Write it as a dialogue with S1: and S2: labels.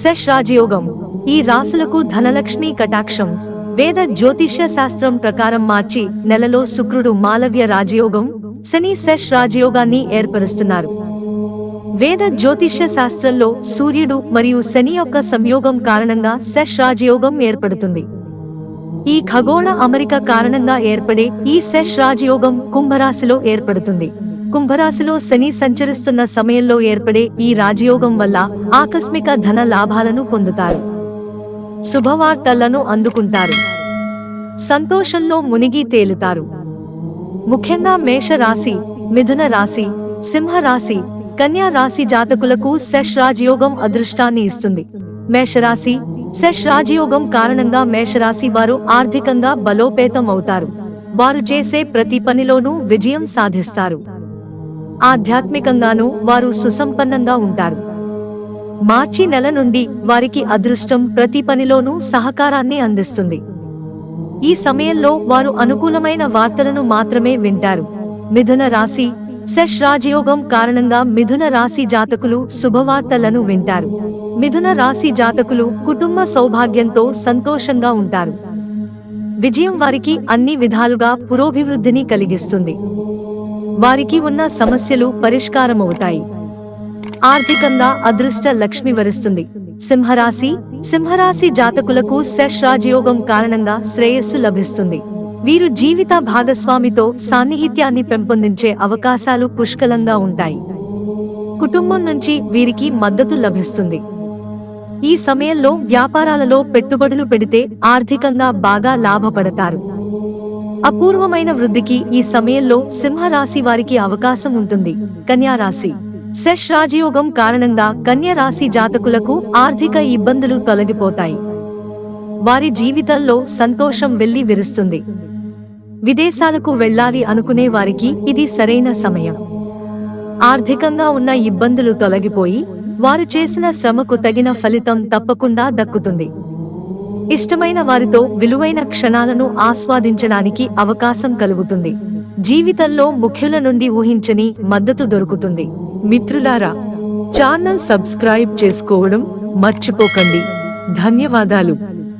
S1: శష్ రాజయోగం. ఈ రాసులకు ధనలక్ష్మి కటాక్షం. వేద జ్యోతిష్య శాస్త్రం ప్రకారం మార్చి నెలలో శుక్రుడు మాలవ్య రాజయోగం శని శష్ రాజయోగాన్ని ఏర్పరుస్తున్నారు. వేద జ్యోతిష్య శాస్త్రంలో సూర్యుడు మరియు శని యొక్క సంయోగం కారణంగా శష్ రాజయోగం ఏర్పడుతుంది. ఈ ఖగోళ అమరిక కారణంగా ఏర్పడే ఈ శష్ రాజయోగం కుంభరాశిలో ఏర్పడుతుంది. కుంభరాశిలో శని సంచరిస్తున్న సమయంలో ఏర్పడే ఈ రాజయోగం వల్ల ఆకస్మిక ధన లాభాలను పొందుతారు. శుభవార్తలను అందుకుంటారు. సంతోషంలో మునిగి తేలుతారు. ముఖ్యంగా మేషరాశి మిథున రాశి సింహరాశి కన్యా రాశి జాతకులకు శష్ రాజయోగం అదృష్టాన్ని ఇస్తుంది. మేషరాశి శష్ రాజయోగం కారణంగా మేషరాశి వారు ఆర్థికంగా బలోపేతం అవుతారు వారు చేసే ప్రతి పనిలోనూ విజయం సాధిస్తారు. ఆధ్యాత్మికంగానూ వారు సుసంపన్నంగా ఉంటారు. మార్చి నెల నుండి వారికి అదృష్టం ప్రతి పనిలోనూ సహకారాన్ని అందిస్తుంది. ఈ సమయంలో వారు అనుకూలమైన వార్తలను మాత్రమే వింటారు. మిథున రాశి శష్ రాజయోగం కారణంగా మిథున రాశి జాతకులు శుభవార్తలను వింటారు. మిథున రాశి జాతకులు కుటుంబ సౌభాగ్యంతో సంతోషంగా ఉంటారు. విజయం వారికి అన్ని విధాలుగా పురోభివృద్ధిని కలిగిస్తుంది. వారికి ఉన్న సమస్యలు పరిష్కారమవుతాయి. ఆర్థికంగా అదృష్ట లక్ష్మి వరిస్తుంది. సింహరాశి సింహరాశి జాతకులకు శష్ రాజయోగం కారణంగా శ్రేయస్సు లభిస్తుంది. వీరు జీవిత భాగస్వామితో సాన్నిహిత్యాన్ని పెంపొందించే అవకాశాలు పుష్కలంగా ఉంటాయి. కుటుంబం నుంచి వీరికి మద్దతు లభిస్తుంది. ఈ సమయంలో వ్యాపారాలలో పెట్టుబడులు పెడితే ఆర్థికంగా బాగా లాభపడతారు. అపూర్వమైన వృద్ధికి ఈ సమయంలో సింహరాశి వారికి అవకాశం ఉంటుంది. కన్యారాశి శష్ రాజయోగం కారణంగా కన్యరాశి జాతకులకు ఆర్థిక ఇబ్బందులు తొలగిపోతాయి. వారి జీవితంలో సంతోషం వెళ్ళి విరుస్తుంది. విదేశాలకు వెళ్ళాలి అనుకునే వారికి ఇది సరైన సమయం. ఆర్థికంగా ఉన్న ఇబ్బందులు తొలగిపోయి వారు చేసిన శ్రమకు తగిన ఫలితం తప్పకుండా దక్కుతుంది. ఇష్టమైన వారితో విలువైన క్షణాలను ఆస్వాదించడానికి అవకాశం కలుగుతుంది. జీవితంలో ముఖ్యుల నుండి ఊహించని మద్దతు దొరుకుతుంది. మిత్రులారా ఛానల్ సబ్స్క్రైబ్ చేసుకోవడం మర్చిపోకండి. ధన్యవాదాలు.